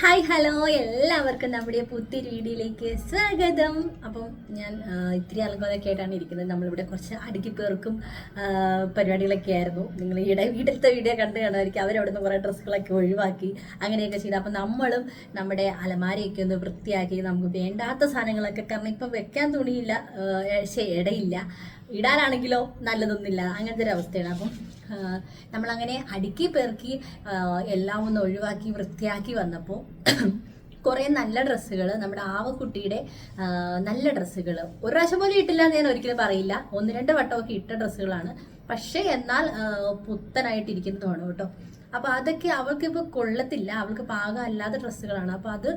Hi hello എല്ലാവർക്കും നമ്മുടെ പുതിയ വീഡിയോയിലേക്ക് സ്വാഗതം. അപ്പം ഞാൻ ഇത്തിരി അലങ്കോലൊക്കെ ആയിട്ടാണ് ഇരിക്കുന്നത്. നമ്മളിവിടെ കുറച്ച് അടുക്കി പേർക്കും പരിപാടികളൊക്കെ ആയിരുന്നു. നിങ്ങൾ ഈയിടെ വീട്ടിലത്തെ വീഡിയോ കണ്ട് കാണുമായിരിക്കും. അവരവിടെ നിന്ന് കുറേ ഡ്രസ്സുകളൊക്കെ ഒഴിവാക്കി അങ്ങനെയൊക്കെ ചെയ്തു. അപ്പം നമ്മളും നമ്മുടെ അലമാരയൊക്കെ ഒന്ന് വൃത്തിയാക്കി നമുക്ക് വേണ്ടാത്ത സാധനങ്ങളൊക്കെ കാരണം ഇപ്പം വെക്കാൻ തുണിയില്ല ഇടയില്ല. ഇടാനാണെങ്കിലോ നല്ലതൊന്നുമില്ല. അങ്ങനത്തെ ഒരു അവസ്ഥയാണ്. അപ്പം നമ്മളങ്ങനെ അടുക്കി പെറുക്കി എല്ലാം ഒന്ന് ഒഴിവാക്കി വൃത്തിയാക്കി വന്നപ്പോൾ കുറേ നല്ല ഡ്രസ്സുകൾ നമ്മുടെ ആവക്കുട്ടിയുടെ നല്ല ഡ്രസ്സുകൾ ഒരു പ്രാവശ്യം പോലും ഇട്ടില്ല എന്ന് ഞാൻ ഒരിക്കലും പറയില്ല. ഒന്ന് രണ്ട് വട്ടമൊക്കെ ഇട്ട ഡ്രസ്സുകളാണ്. പക്ഷേ എന്നാൽ പുത്തനായിട്ടിരിക്കുന്നതാണ് കേട്ടോ. അപ്പോൾ അതൊക്കെ അവൾക്ക് ഇപ്പോൾ കൊള്ളത്തില്ല. അവൾക്ക് പാകമല്ലാത്ത ഡ്രസ്സുകളാണ്. അപ്പോൾ അത്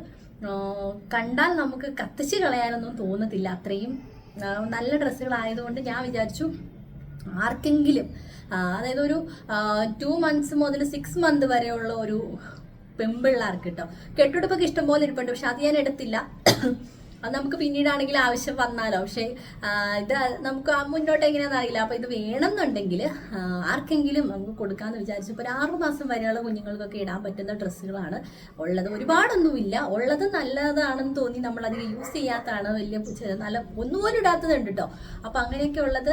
കണ്ടാൽ നമുക്ക് കത്തിച്ച് കളയാനൊന്നും തോന്നത്തില്ല. അത്രയും നല്ല ഡ്രസ്സുകളായതുകൊണ്ട് ഞാൻ വിചാരിച്ചു ആർക്കെങ്കിലും അതായത് ഒരു ടു മന്ത്സ് മുതൽ സിക്സ് മന്ത് വരെയുള്ള ഒരു പെമ്പിള്ളാർക്ക് കേട്ടോ കെട്ടുടുപ്പൊക്കെ ഇഷ്ടംപോലെ ഇരിപ്പുണ്ട് പക്ഷെ അത് ഞാൻ എടുത്തില്ല. അത് നമുക്ക് പിന്നീടാണെങ്കിൽ ആവശ്യം വന്നാലോ? പക്ഷേ ഇത് നമുക്ക് ആ മുന്നോട്ട് എങ്ങനെയാണെന്ന് അറിയില്ല. അപ്പോൾ ഇത് വേണമെന്നുണ്ടെങ്കിൽ ആർക്കെങ്കിലും നമുക്ക് കൊടുക്കാമെന്ന് വിചാരിച്ചു ഒരു ആറു മാസം വരെയുള്ള കുഞ്ഞുങ്ങൾക്കൊക്കെ ഇടാൻ പറ്റുന്ന ഡ്രസ്സുകളാണ് ഉള്ളത്. ഒരുപാടൊന്നുമില്ല. ഉള്ളത് നല്ലതാണെന്ന് തോന്നി നമ്മൾ അധികം യൂസ് ചെയ്യാത്തതാണ്. വലിയ നല്ല ഒന്നുപോലും ഇടാത്തതുണ്ട് കേട്ടോ അപ്പോൾ അങ്ങനെയൊക്കെ ഉള്ളത്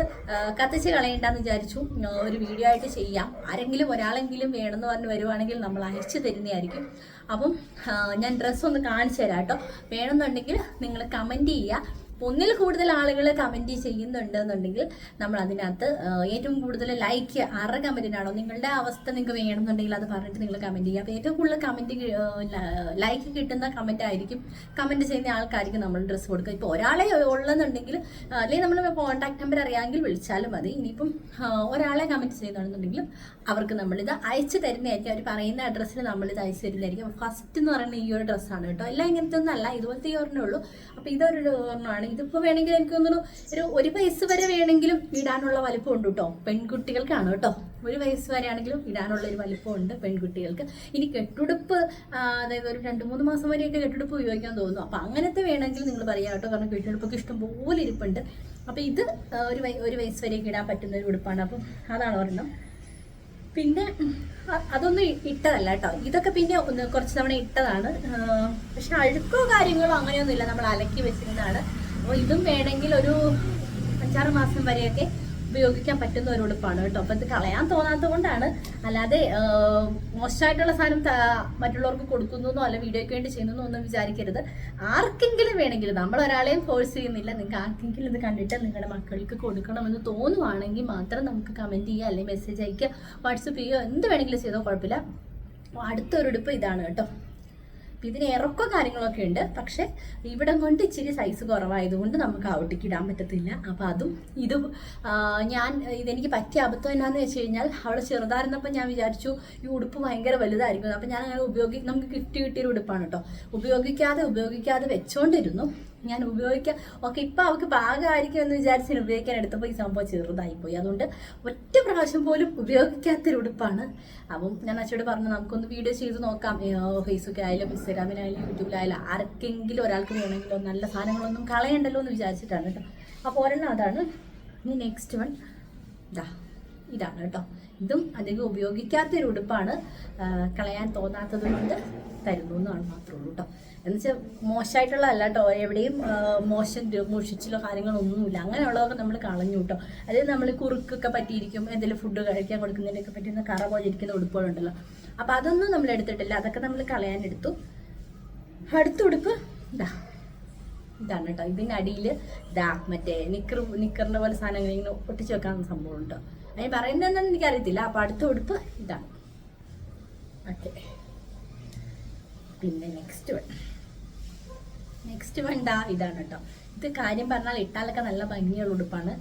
കത്തിച്ച് കളയണ്ടെന്ന് വിചാരിച്ചു. ഒരു വീഡിയോ ആയിട്ട് ചെയ്യാം. ആരെങ്കിലും ഒരാളെങ്കിലും വേണമെന്ന് പറഞ്ഞ് വരുവാണെങ്കിൽ നമ്മൾ അയച്ചു തരുന്നതായിരിക്കും. അപ്പം ഞാൻ ഡ്രസ്സ് ഒന്ന് കാണിച്ചു തരാം കേട്ടോ. വേണമെന്നുണ്ടെങ്കിൽ നിങ്ങൾ കമന്റ് ചെയ്യുക. ഒന്നിൽ കൂടുതൽ ആളുകൾ കമന്റ് ചെയ്യുന്നുണ്ടെന്നുണ്ടെങ്കിൽ നമ്മൾ അതിനകത്ത് ഏറ്റവും കൂടുതൽ ലൈക്ക് ആറ് കമന്റിനാണോ നിങ്ങളുടെ അവസ്ഥ നിങ്ങൾക്ക് വേണമെന്നുണ്ടെങ്കിൽ അത് പറഞ്ഞിട്ട് നിങ്ങൾ കമന്റ് ചെയ്യുക. അപ്പോൾ ഏറ്റവും കൂടുതൽ കമന്റ് ലൈക്ക് കിട്ടുന്ന കമന്റ് ആയിരിക്കും കമന്റ് ചെയ്യുന്ന ആൾക്കാർക്ക് നമ്മൾ ഡ്രസ്സ് കൊടുക്കുക. ഇപ്പോൾ ഒരാളെ ഉള്ളെന്നുണ്ടെങ്കിൽ അല്ലെങ്കിൽ നമ്മൾ കോൺടാക്ട് നമ്പർ അറിയാമെങ്കിൽ വിളിച്ചാലും മതി. ഇനിയിപ്പം ഒരാളെ കമന്റ് ചെയ്യുന്നുണ്ടെങ്കിലും അവർക്ക് നമ്മളിത് അയച്ചു തരുന്നതായിരിക്കും. അവർ പറയുന്ന അഡ്രസ്സിൽ നമ്മളിത് അയച്ചു തരുന്നതായിരിക്കും. ഫസ്റ്റ് എന്ന് പറയുന്നത് ഈ ഒരു ഡ്രസ്സാണ് കേട്ടോ. എല്ലാം ഇങ്ങനത്തെ ഒന്നല്ല ഇതുപോലത്തെ ഈ ഒരെണ്ണേ ഉള്ളൂ. അപ്പോൾ ഇതൊരു ഒരെണ്ണമാണ്. ഇതിപ്പോൾ വേണമെങ്കിൽ എനിക്ക് തോന്നുന്നു ഒരു ഒരു വയസ്സ് വരെ വേണമെങ്കിലും ഇടാനുള്ള വലിപ്പം ഉണ്ട് കേട്ടോ. പെൺകുട്ടികൾക്കാണ് കേട്ടോ. ഒരു വയസ്സ് വരെ ആണെങ്കിലും ഇടാനുള്ള ഒരു വലിപ്പമുണ്ട് പെൺകുട്ടികൾക്ക്. ഇനി കെട്ടുടുപ്പ് അതായത് ഒരു രണ്ട് മൂന്ന് മാസം വരെയൊക്കെ കെട്ടുടുപ്പ് ഉപയോഗിക്കാൻ തോന്നുന്നു. അപ്പോൾ അങ്ങനത്തെ വേണമെങ്കിൽ നിങ്ങൾ പറയാം കേട്ടോ. കാരണം കെട്ടുടുപ്പൊക്കെ ഇഷ്ടംപോലെ ഇരിപ്പുണ്ട്. അപ്പോൾ ഇത് ഒരു ഒരു വയസ്സ് വരെയൊക്കെ ഇടാൻ പറ്റുന്ന ഒരു ഉടുപ്പാണ്. അപ്പം അതാണ് ഒരെണ്ണം. പിന്നെ അതൊന്നും ഇട്ടതല്ല കേട്ടോ. ഇതൊക്കെ പിന്നെ ഒന്ന് കുറച്ച് തവണ ഇട്ടതാണ്. പക്ഷെ അഴുക്കോ കാര്യങ്ങളോ അങ്ങനെയൊന്നും ഇല്ല നമ്മൾ അലക്കി വെച്ചിരുന്നതാണ്. അപ്പോൾ ഇതും വേണമെങ്കിൽ ഒരു അഞ്ചാറ് മാസം വരെയൊക്കെ ഉപയോഗിക്കാൻ പറ്റുന്ന ഒരു ഉടുപ്പാണ് കേട്ടോ. അപ്പൊ ഇത് കളയാൻ തോന്നാത്തത് കൊണ്ടാണ്. അല്ലാതെ മോശമായിട്ടുള്ള സാധനം മറ്റുള്ളവർക്ക് കൊടുക്കുന്നോ അല്ല വീഡിയോയ്ക്ക് വേണ്ടി ചെയ്യുന്നോ ഒന്നും വിചാരിക്കരുത്. ആർക്കെങ്കിലും വേണമെങ്കിൽ നമ്മൾ ഒരാളെയും ഫോഴ്സ് ചെയ്യുന്നില്ല. നിങ്ങൾക്ക് ആർക്കെങ്കിലും ഇത് കണ്ടിട്ട് നിങ്ങളുടെ മക്കൾക്ക് കൊടുക്കണമെന്ന് തോന്നുവാണെങ്കിൽ മാത്രം നമുക്ക് കമന്റ് ചെയ്യുക അല്ലെങ്കിൽ മെസ്സേജ് അയക്കുക വാട്സപ്പ് ചെയ്യുക എന്ത് വേണമെങ്കിലും ചെയ്തോ കുഴപ്പമില്ല. അടുത്തൊരു ഉടുപ്പ് ഇതാണ് കേട്ടോ. ഇതിന് ഇറക്കോ കാര്യങ്ങളൊക്കെ ഉണ്ട്. പക്ഷെ ഇവിടം കൊണ്ട് ഇച്ചിരി സൈസ് കുറവായതുകൊണ്ട് നമുക്ക് ഔട്ടിക്ക് ഇടാൻ പറ്റത്തില്ല. അപ്പം അതും ഇതും ഞാൻ ഇതെനിക്ക് പറ്റിയ അബദ്ധം എന്നാന്ന് വെച്ച് കഴിഞ്ഞാൽ അവളെ ചെറുതായിരുന്നപ്പോൾ ഞാൻ വിചാരിച്ചു ഈ ഉടുപ്പ് ഭയങ്കര വലുതായിരിക്കും. അപ്പം ഞാൻ അങ്ങനെ ഉപയോഗി നമുക്ക് കിട്ടി കിട്ടിയൊരു ഉടുപ്പാണ് കേട്ടോ. ഉപയോഗിക്കാതെ ഉപയോഗിക്കാതെ വെച്ചോണ്ടിരുന്നു. ഞാൻ ഉപയോഗിക്കാം ഓക്കെ ഇപ്പം അവൾക്ക് പാകമായിരിക്കും എന്ന് വിചാരിച്ച് ഞാൻ ഉപയോഗിക്കാൻ എടുത്തപ്പോൾ ഈ സംഭവം ചെറുതായി പോയി. അതുകൊണ്ട് ഒറ്റ പ്രാവശ്യം പോലും ഉപയോഗിക്കാത്തൊരു ഉടുപ്പാണ്. അപ്പം ഞാൻ അച്ഛയോട് പറഞ്ഞു നമുക്കൊന്ന് വീഡിയോ ചെയ്ത് നോക്കാം. ഫേസ്ബുക്ക് ആയാലും ഇൻസ്റ്റാഗ്രാമിലായാലും യൂട്യൂബിലായാലും ആർക്കെങ്കിലും ഒരാൾക്ക് വേണമെങ്കിലോ നല്ല സാധനങ്ങളൊന്നും കളയണ്ടല്ലോ എന്ന് വിചാരിച്ചിട്ടാണ് കേട്ടോ. അപ്പോൾ ഒരെണ്ണം അതാണ്. ഇനി നെക്സ്റ്റ് വൺ ഇതാ ഇതാണ് കേട്ടോ. ഇതും അധികം ഉപയോഗിക്കാത്തൊരു ഉടുപ്പാണ്. കളയാൻ തോന്നാത്തത് കൊണ്ട് തരുന്നു എന്നാണ് മാത്രമേ ഉള്ളൂ കേട്ടോ. എന്നുവെച്ചാൽ മോശമായിട്ടുള്ള അല്ല കേട്ടോ. എവിടെയും മോശം മുഷിച്ചിലോ കാര്യങ്ങളൊന്നുമില്ല. അങ്ങനെയുള്ളതൊക്കെ നമ്മൾ കളഞ്ഞു കേട്ടോ. അതായത് നമ്മൾ കുറുക്കൊക്കെ പറ്റിയിരിക്കും എന്തെങ്കിലും ഫുഡ് കഴിക്കാൻ കൊടുക്കുന്നതിനൊക്കെ പറ്റുന്ന കറ പോലെ ഇരിക്കുന്ന ഉടുപ്പുകളുണ്ടല്ലോ. അപ്പോൾ അതൊന്നും നമ്മൾ എടുത്തിട്ടില്ല. അതൊക്കെ നമ്മൾ കളയാൻ എടുത്തു അടുത്ത ഉടുപ്പ് ഇതാ. ഇതാണ് കേട്ടോ. ഇതിന്റെ അടിയിൽ ഇതാ മറ്റേ നിക്കർ നിക്കറിന്റെ പോലെ സാധനങ്ങൾ ഇങ്ങനെ ഒട്ടിച്ച് വെക്കാൻ സംഭവം ഉണ്ടോ. അതിന് പറയുന്നത് എന്താണെന്ന് എനിക്കറിയത്തില്ല. അപ്പോൾ അടുത്ത ഉടുപ്പ് ഇതാണ്. ഓക്കെ പിന്നെ നെക്സ്റ്റ് വൺ നെക്സ്റ്റ് വൺ ഡാ ഇതാണ് കേട്ടോ. ഇത് കാര്യം പറഞ്ഞാൽ ഇട്ടാലൊക്കെ നല്ല ഭംഗിയുള്ള ഉടുപ്പാണ്.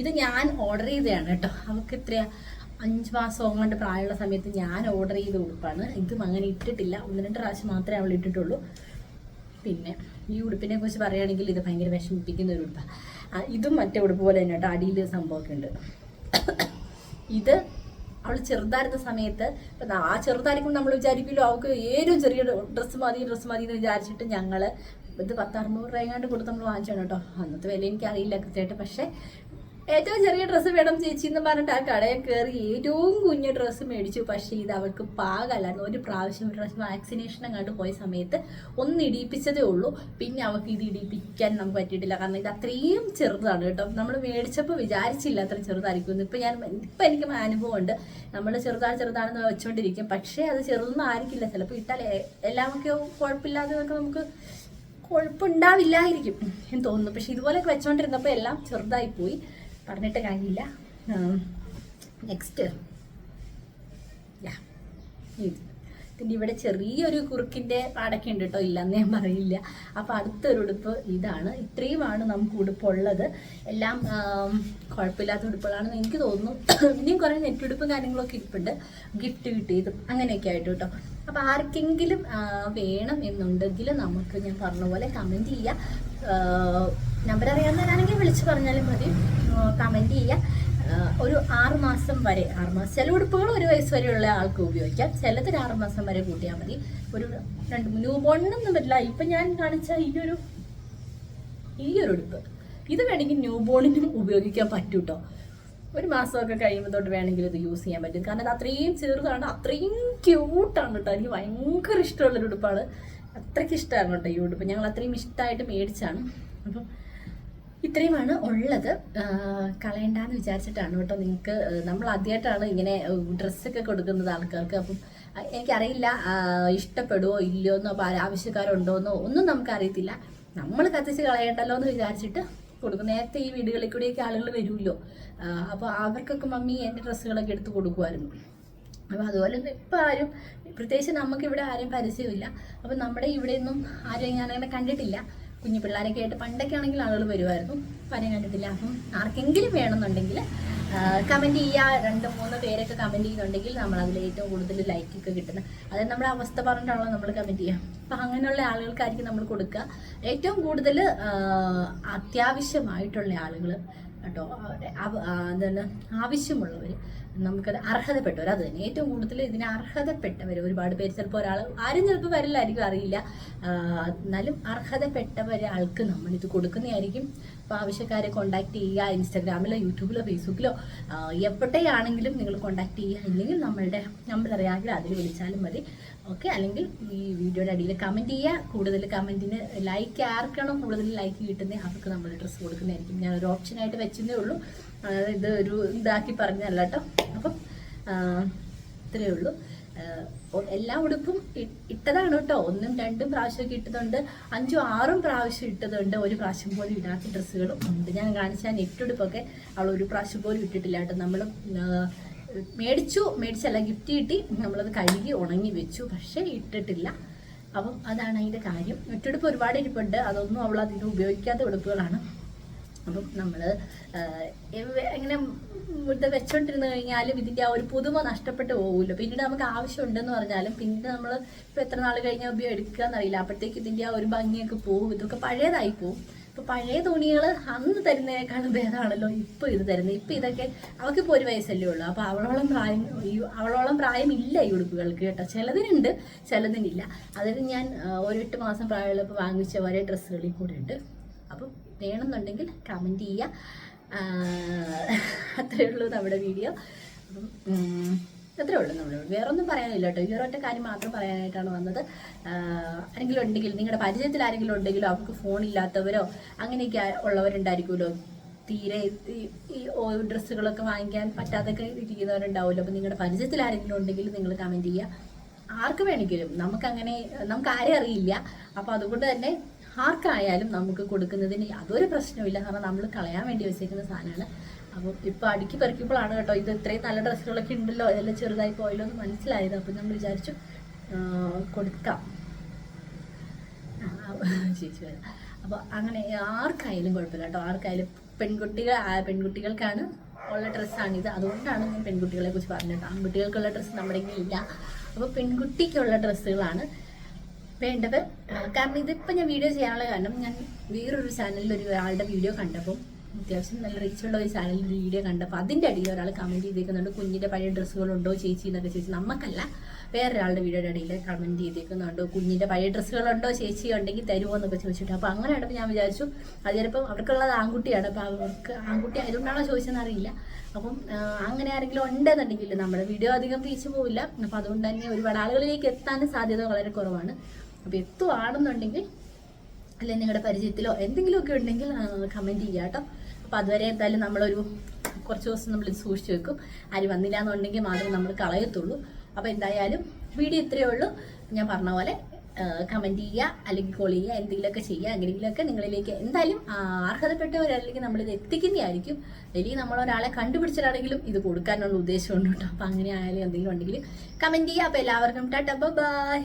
ഇത് ഞാൻ ഓർഡർ ചെയ്തതാണ് കേട്ടോ. അവൾക്ക് ഇത്ര അഞ്ച് മാസം കൊണ്ട് പ്രായമുള്ള സമയത്ത് ഞാൻ ഓർഡർ ചെയ്ത ഉടുപ്പാണ്. ഇതും അങ്ങനെ ഇട്ടിട്ടില്ല. ഒന്ന് രണ്ട് പ്രാവശ്യം മാത്രമേ അവൾ ഇട്ടിട്ടുള്ളൂ. പിന്നെ ഈ ഉടുപ്പിനെ കുറിച്ച് പറയുകയാണെങ്കിൽ ഇത് ഭയങ്കര വിഷമിപ്പിക്കുന്ന ഒരു ഉടുപ്പാണ് ഇതും മറ്റേ ഉടുപ്പ് പോലെ തന്നെ കേട്ടോ അടിയിൽ സംഭവമൊക്കെ ഉണ്ട്. ഇത് അവൾ ചെറുതായിരുന്ന സമയത്ത് ഇപ്പം ആ ചെറുതായിരിക്കും നമ്മൾ വിചാരിക്കുമല്ലോ അവൾക്ക് ഏതും ചെറിയ ഡ്രസ്സ് മതി ഡ്രസ്സ് മതി എന്ന് വിചാരിച്ചിട്ട് ഞങ്ങൾ ഇത് പത്തറുന്നൂറ് രൂപ എങ്ങാണ്ട് കൊടുത്ത് നമ്മൾ വാങ്ങിച്ചാണ് കേട്ടോ. അന്നത്തെ വില എനിക്കറിയില്ല കൃത്യമായിട്ട് പക്ഷേ ഏറ്റവും ചെറിയ ഡ്രസ്സ് വേണം ചേച്ചി എന്ന് പറഞ്ഞിട്ട് ആ കടയിൽ കയറി ഏറ്റവും കുഞ്ഞ ഡ്രസ്സ് മേടിച്ചു. പക്ഷേ ഇത് അവൾക്ക് പാകല്ലായിരുന്നു. ഒരു പ്രാവശ്യം പ്രാവശ്യം വാക്സിനേഷൻ അങ്ങോട്ട് പോയ സമയത്ത് ഒന്ന് ഇടിയിപ്പിച്ചതേ ഉള്ളൂ. പിന്നെ അവൾക്ക് ഇത് ഇടിയിപ്പിക്കാൻ നമുക്ക് പറ്റിയിട്ടില്ല. കാരണം ഇത് അത്രയും ചെറുതാണ് കേട്ടോ. നമ്മൾ മേടിച്ചപ്പോൾ വിചാരിച്ചില്ല അത്ര ചെറുതായിരിക്കും ഇപ്പം ഞാൻ ഇപ്പം എനിക്ക് അനുഭവം ഉണ്ട് നമ്മൾ ചെറുതാണ് ചെറുതാണെന്ന് വെച്ചുകൊണ്ടിരിക്കും പക്ഷേ അത് ചെറുതൊന്നും ആയിരിക്കില്ല. ചിലപ്പോൾ ഇട്ടാൽ എല്ലാമൊക്കെ കുഴപ്പമില്ലാതെ നമുക്ക് കുഴപ്പമുണ്ടാവില്ലായിരിക്കും എന്ന് തോന്നുന്നു. പക്ഷെ ഇതുപോലെയൊക്കെ വെച്ചോണ്ടിരുന്നപ്പോൾ എല്ലാം ചെറുതായി പോയി പറഞ്ഞിട്ട് കാര്യമില്ല. നെക്സ്റ്റ് പിന്നെ ഇവിടെ ചെറിയൊരു കുറുക്കിന്റെ പാടൊക്കെ ഉണ്ട് കേട്ടോ. ഇല്ലെന്ന് ഞാൻ പറയില്ല. അപ്പോൾ അടുത്തൊരു ഉടുപ്പ് ഇതാണ്. ഇത്രയുമാണ് നമുക്ക് ഉടുപ്പുള്ളത് എല്ലാം കുഴപ്പമില്ലാത്ത ഉടുപ്പുകളാണെന്ന് എനിക്ക് തോന്നുന്നു. ഇനിയും കുറേ നെറ്റുടുപ്പും കാര്യങ്ങളൊക്കെ ഇരിപ്പുണ്ട്. ഗിഫ്റ്റ് കിട്ടിയതും അങ്ങനെയൊക്കെ ആയിട്ട് കേട്ടോ. അപ്പോൾ ആർക്കെങ്കിലും വേണം എന്നുണ്ടെങ്കിൽ നമുക്ക് ഞാൻ പറഞ്ഞ പോലെ കമന്റ് ചെയ്യുക നമ്പർ അറിയാവുന്നവരാണെങ്കിൽ വിളിച്ചു പറഞ്ഞാലും മതി. കമന്റ് ചെയ്യുക ഒരു ആറ് മാസം വരെ ആറ് മാസം ചില ഉടുപ്പുകൾ ഒരു വയസ്സ് വരെയുള്ള ആൾക്ക് ഉപയോഗിക്കാം. ചിലത് ആറ് മാസം വരെ കൂട്ടിയാൽ മതി. ഒരു രണ്ട് ന്യൂ ബോണിനൊന്നും പറ്റില്ല ഇപ്പം ഞാൻ കാണിച്ച ഈ ഒരു ഈ ഒരു ഉടുപ്പ്. ഇത് വേണമെങ്കിൽ ന്യൂ ബോണിനും ഉപയോഗിക്കാൻ പറ്റും കേട്ടോ ഒരു മാസമൊക്കെ കഴിയുമ്പോൾ തൊട്ട് വേണമെങ്കിൽ ഇത് യൂസ് ചെയ്യാൻ പറ്റും. കാരണം ഇത് അത്രയും ചെറുതാണ് അത്രയും ക്യൂട്ടാണ് കേട്ടോ. എനിക്ക് ഭയങ്കര ഇഷ്ടമുള്ളൊരു ഉടുപ്പാണ്. അത്രയ്ക്ക് ഇഷ്ടമാണ് കേട്ടോ ഈ ഉടുപ്പ്. ഞങ്ങൾ അത്രയും ഇഷ്ടമായിട്ട് മേടിച്ചാണ്. അപ്പം ഇത്രയുമാണ് ഉള്ളത്. കളയണ്ടെന്ന് വിചാരിച്ചിട്ടാണ് കേട്ടോ നിങ്ങൾക്ക് നമ്മൾ ആദ്യമായിട്ടാണ് ഇങ്ങനെ ഡ്രസ്സൊക്കെ കൊടുക്കുന്നത് ആൾക്കാർക്ക്. അപ്പം എനിക്കറിയില്ല ഇഷ്ടപ്പെടുമോ ഇല്ലയോ എന്നോ ആവശ്യക്കാരുണ്ടോ എന്നോ ഒന്നും നമുക്കറിയത്തില്ല. നമ്മൾ കത്തിച്ച് കളയണ്ടല്ലോ എന്ന് വിചാരിച്ചിട്ട് കൊടുക്കും. നേരത്തെ ഈ വീടുകളിൽ കൂടിയൊക്കെ ആളുകൾ വരുമല്ലോ. അപ്പോൾ അവർക്കൊക്കെ മമ്മി എന്റെ ഡ്രസ്സുകളൊക്കെ എടുത്ത് കൊടുക്കുമായിരുന്നു. അപ്പോൾ അതുപോലെ ഒന്നും ഇപ്പം ആരും പ്രത്യേകിച്ച് നമുക്കിവിടെ ആരും പരിചയമില്ല. അപ്പം നമ്മുടെ ഇവിടെ ഒന്നും ആരെയും ഞാനങ്ങനെ കണ്ടിട്ടില്ല. കുഞ്ഞു പിള്ളേരൊക്കെ ആയിട്ട് പണ്ടൊക്കെ ആണെങ്കിൽ ആളുകൾ വരുമായിരുന്നു. ആരെയും കണ്ടിട്ടില്ല. അപ്പം ആർക്കെങ്കിലും വേണമെന്നുണ്ടെങ്കിൽ കമന്റ് ചെയ്യുക രണ്ട് മൂന്ന് പേരൊക്കെ കമന്റ് ചെയ്യുന്നുണ്ടെങ്കിൽ നമ്മൾ അതിൽ ഏറ്റവും കൂടുതൽ ലൈക്കൊക്കെ കിട്ടുന്നത് അത് നമ്മുടെ അവസ്ഥ പറഞ്ഞിട്ടാണല്ലോ നമ്മൾ കമന്റ് ചെയ്യുക അപ്പം അങ്ങനെയുള്ള ആളുകൾക്കായിരിക്കും നമ്മൾ കൊടുക്കുക. ഏറ്റവും കൂടുതൽ അത്യാവശ്യമായിട്ടുള്ള ആളുകൾ കേട്ടോ? എന്താണ് ആവശ്യമുള്ളവർ നമുക്കത് അർഹതപ്പെട്ടവർ അത് തന്നെ. ഏറ്റവും കൂടുതൽ ഇതിന് അർഹതപ്പെട്ടവർ ഒരുപാട് പേര് ചിലപ്പോൾ ഒരാൾ ആരും ചിലപ്പോൾ വരില്ലായിരിക്കും അറിയില്ല. എന്നാലും അർഹതപ്പെട്ടവരാൾക്ക് നമ്മളിത് കൊടുക്കുന്നതായിരിക്കും. അപ്പോൾ ആവശ്യക്കാരെ കോൺടാക്ട് ചെയ്യുക ഇൻസ്റ്റാഗ്രാമിലോ യൂട്യൂബിലോ ഫേസ്ബുക്കിലോ എപ്പോഴത്തെയാണെങ്കിലും നിങ്ങൾ കോൺടാക്ട് ചെയ്യുക. ഇല്ലെങ്കിൽ നമ്മളുടെ നമ്പർ അറിയാമെങ്കിൽ അതിൽ വിളിച്ചാലും മതി. ഓക്കെ അല്ലെങ്കിൽ ഈ വീഡിയോയുടെ അടിയിൽ കമന്റ് ചെയ്യുക. കൂടുതൽ കമന്റിന് ലൈക്ക് ആർക്കാണോ കൂടുതൽ ലൈക്ക് കിട്ടുന്നത് അവർക്ക് നമ്മൾ ഡ്രസ്സ് കൊടുക്കുന്നതായിരിക്കും. ഞാൻ ഒരു ഓപ്ഷനായിട്ട് വെച്ചതേ ഉള്ളൂ. ഇത് ഒരു ഇതാക്കി പറഞ്ഞല്ല കേട്ടോ. അപ്പം ഇത്രയേ ഉള്ളൂ. എല്ലാ ഉടുപ്പും ഇട്ടതാണ് കേട്ടോ. ഒന്നും രണ്ടും പ്രാവശ്യമൊക്കെ ഇട്ടതുണ്ട്. അഞ്ചും ആറും പ്രാവശ്യം ഇട്ടതുണ്ട്. ഒരു പ്രാവശ്യം പോലും ഇടാത്ത ഡ്രസ്സുകളും ഉണ്ട്. ഞാൻ കാണിച്ച നെറ്റുടുപ്പൊക്കെ അവൾ ഒരു പ്രാവശ്യം പോലും ഇട്ടിട്ടില്ല കേട്ടോ. നമ്മൾ മേടിച്ചു മേടിച്ചല്ല ഗിഫ്റ്റ് കിട്ടി. നമ്മളത് കഴുകി ഉണങ്ങി വെച്ചു. പക്ഷേ ഇട്ടിട്ടില്ല. അപ്പം അതാണ് അതിന്റെ കാര്യം. നെറ്റുടുപ്പ് ഒരുപാട് ഇരിപ്പുണ്ട്. അതൊന്നും അവൾ അതിന് ഉപയോഗിക്കാത്ത ഉടുപ്പുകളാണ്. അപ്പം നമ്മൾ എങ്ങനെ ഇവിടെ വെച്ചോണ്ടിരുന്ന് കഴിഞ്ഞാലും ഇതിന്റെ ആ ഒരു പുതുമ നഷ്ടപ്പെട്ടു പോകുമല്ലോ പിന്നീട് നമുക്ക് ആവശ്യമുണ്ടെന്ന് പറഞ്ഞാലും പിന്നീട് നമ്മൾ ഇപ്പോൾ എത്ര നാൾ കഴിഞ്ഞാൽ ഉപയോഗം എടുക്കുക എന്നറിയില്ല അപ്പോഴത്തേക്ക് ഇതിന്റെ ആ ഒരു ഭംഗിയൊക്കെ പോകും. ഇതൊക്കെ പഴയതായി പോകും. ഇപ്പോൾ പഴയ തുണികൾ അന്ന് തരുന്നതിനേക്കാളും ഭേദമാണല്ലോ ഇപ്പോൾ ഇത് തരുന്നത് ഇപ്പോൾ ഇതൊക്കെ അവൾക്കിപ്പോൾ ഒരു വയസ്സല്ലേ ഉള്ളൂ. അപ്പോൾ അവളോളം പ്രായം അവളോളം പ്രായമില്ല ഈ ഉടുപ്പുകൾക്ക് കേട്ടോ. ചിലതിനുണ്ട് ചിലതിനില്ല. അതിന് ഞാൻ ഒരു എട്ട് മാസം പ്രായമുള്ളപ്പോൾ വാങ്ങിച്ച ഒരേ ഡ്രസ്സുകളിൽ കൂടെ ഉണ്ട് അപ്പം വേണമെന്നുണ്ടെങ്കിൽ കമന്റ് ചെയ്യുക അത്രയേ ഉള്ളൂ നമ്മുടെ വീഡിയോ അപ്പം അത്രേ ഉള്ളൂ നമ്മൾ വേറൊന്നും പറയാനില്ല കേട്ടോ. ഈ ഒരൊറ്റ കാര്യം മാത്രം പറയാനായിട്ടാണ് വന്നത്. ആരെങ്കിലും ഉണ്ടെങ്കിൽ നിങ്ങളുടെ പരിചയത്തിൽ ആരെങ്കിലും ഉണ്ടെങ്കിലോ അവർക്ക് ഫോൺ ഇല്ലാത്തവരോ അങ്ങനെയൊക്കെ ഉള്ളവരുണ്ടായിരിക്കുമല്ലോ. തീരെ ഈ- ഡ്രസ്സുകളൊക്കെ വാങ്ങിക്കാൻ പറ്റാതൊക്കെ ഇരിക്കുന്നവരുണ്ടാവുമല്ലോ. അപ്പം നിങ്ങളുടെ പരിചയത്തിൽ ആരെങ്കിലും ഉണ്ടെങ്കിൽ നിങ്ങൾ കമന്റ് ചെയ്യുക ആർക്ക് വേണമെങ്കിലും. നമുക്കങ്ങനെ നമുക്ക് ആരെയും അറിയില്ല. അപ്പോൾ അതുകൊണ്ട് തന്നെ ആർക്കായാലും നമുക്ക് കൊടുക്കുന്നതിന് യാതൊരു പ്രശ്നമില്ല കാരണം നമ്മൾ കളയാൻ വേണ്ടി വെച്ചേക്കുന്ന സാധനമാണ്. അപ്പോൾ ഇപ്പോൾ അടുക്കി പറിക്കുമ്പോഴാണ് കേട്ടോ ഇത് ഇത്രയും നല്ല ഡ്രസ്സുകളൊക്കെ ഉണ്ടല്ലോ അതെല്ലാം ചെറുതായി പോയല്ലോ എന്ന് മനസ്സിലായത്. അപ്പോൾ നമ്മൾ വിചാരിച്ചു കൊടുക്കാം. ചേച്ചി വരാം. അപ്പോൾ അങ്ങനെ ആർക്കായാലും കുഴപ്പമില്ല കേട്ടോ. ആർക്കായാലും പെൺകുട്ടികൾ പെൺകുട്ടികൾക്കാണ് ഉള്ള ഡ്രസ്സാണിത്. അതുകൊണ്ടാണ് ഞാൻ പെൺകുട്ടികളെ കുറിച്ച് പറഞ്ഞത്. ആൺകുട്ടികൾക്കുള്ള ഡ്രസ്സ് നമ്മുടെ ഇല്ല. അപ്പോൾ പെൺകുട്ടിക്കുള്ള ഡ്രസ്സുകളാണ് വേണ്ടത്. കാരണം ഇതിപ്പോൾ ഞാൻ വീഡിയോ ചെയ്യാനുള്ള കാരണം ഞാൻ വേറൊരു ചാനലിൽ ഒരു ആളുടെ വീഡിയോ കണ്ടപ്പോൾ അത്യാവശ്യം നല്ല റീച്ചുള്ള ഒരു ചാനലിൽ വീഡിയോ കണ്ടപ്പോൾ അതിന്റെ അടിയിൽ ഒരാൾ കമന്റ് ചെയ്തേക്കുന്നുണ്ട്. കുഞ്ഞിന്റെ പഴയ ഡ്രസ്സുകളുണ്ടോ ചേച്ചി എന്നൊക്കെ ചോദിച്ചു നമുക്കല്ല വേറൊരാളുടെ വീഡിയോയുടെ ഇടയിൽ കമന്റ് ചെയ്തേക്കുന്നുണ്ട്. കുഞ്ഞിന്റെ പഴയ ഡ്രസ്സുകളുണ്ടോ ചേച്ചി ഉണ്ടെങ്കിൽ തരുമോ എന്നൊക്കെ ചോദിച്ചിട്ട്. അപ്പോൾ അങ്ങനെ ആയപ്പോൾ ഞാൻ വിചാരിച്ചു അത് ചിലപ്പം അവർക്കുള്ളത് ആൺകുട്ടിയാണ്. അപ്പോൾ അവർക്ക് ആൺകുട്ടി ആയതുകൊണ്ടാണോ ചോദിച്ചതെന്ന് അറിയില്ല. അപ്പം അങ്ങനെ ആരെങ്കിലും ഉണ്ടെന്നുണ്ടെങ്കിൽ നമ്മുടെ വീഡിയോ അധികം റീച്ച് പോവില്ല. അപ്പോൾ അതുകൊണ്ട് തന്നെ ഒരുപാട് ആളുകളിലേക്ക് എത്താൻ സാധ്യത വളരെ കുറവാണ്. അപ്പോൾ എത്തുവാണെന്നുണ്ടെങ്കിൽ അല്ലെങ്കിൽ നിങ്ങളുടെ പരിചയത്തിലോ എന്തെങ്കിലുമൊക്കെ ഉണ്ടെങ്കിൽ കമന്റ് ചെയ്യാം കേട്ടോ. അപ്പോൾ അതുവരെ എന്തായാലും നമ്മളൊരു കുറച്ച് ദിവസം നമ്മൾ ഇത് സൂക്ഷിച്ച് വെക്കും. ആര് വന്നില്ല എന്നുണ്ടെങ്കിൽ മാത്രമേ നമ്മൾ കളയത്തുള്ളൂ. അപ്പോൾ എന്തായാലും വീഡിയോ ഇത്രയേ ഉള്ളൂ. ഞാൻ പറഞ്ഞ പോലെ കമന്റ് ചെയ്യുക അല്ലെങ്കിൽ കോൾ ചെയ്യുക എന്തെങ്കിലുമൊക്കെ ചെയ്യുക എങ്ങനെയെങ്കിലുമൊക്കെ നിങ്ങളിലേക്ക് എന്തായാലും അർഹതപ്പെട്ടവരല്ലെങ്കിൽ നമ്മളിത് എത്തിക്കുന്നതായിരിക്കും. അല്ലെങ്കിൽ നമ്മളൊരാളെ കണ്ടുപിടിച്ചിട്ടാണെങ്കിലും ഇത് കൊടുക്കാനുള്ള ഉദ്ദേശമുണ്ട് കേട്ടോ. അപ്പോൾ അങ്ങനെ ആയാലും എന്തെങ്കിലും ഉണ്ടെങ്കിൽ കമന്റ് ചെയ്യുക. അപ്പോൾ എല്ലാവർക്കും ടാറ്റ ബൈ.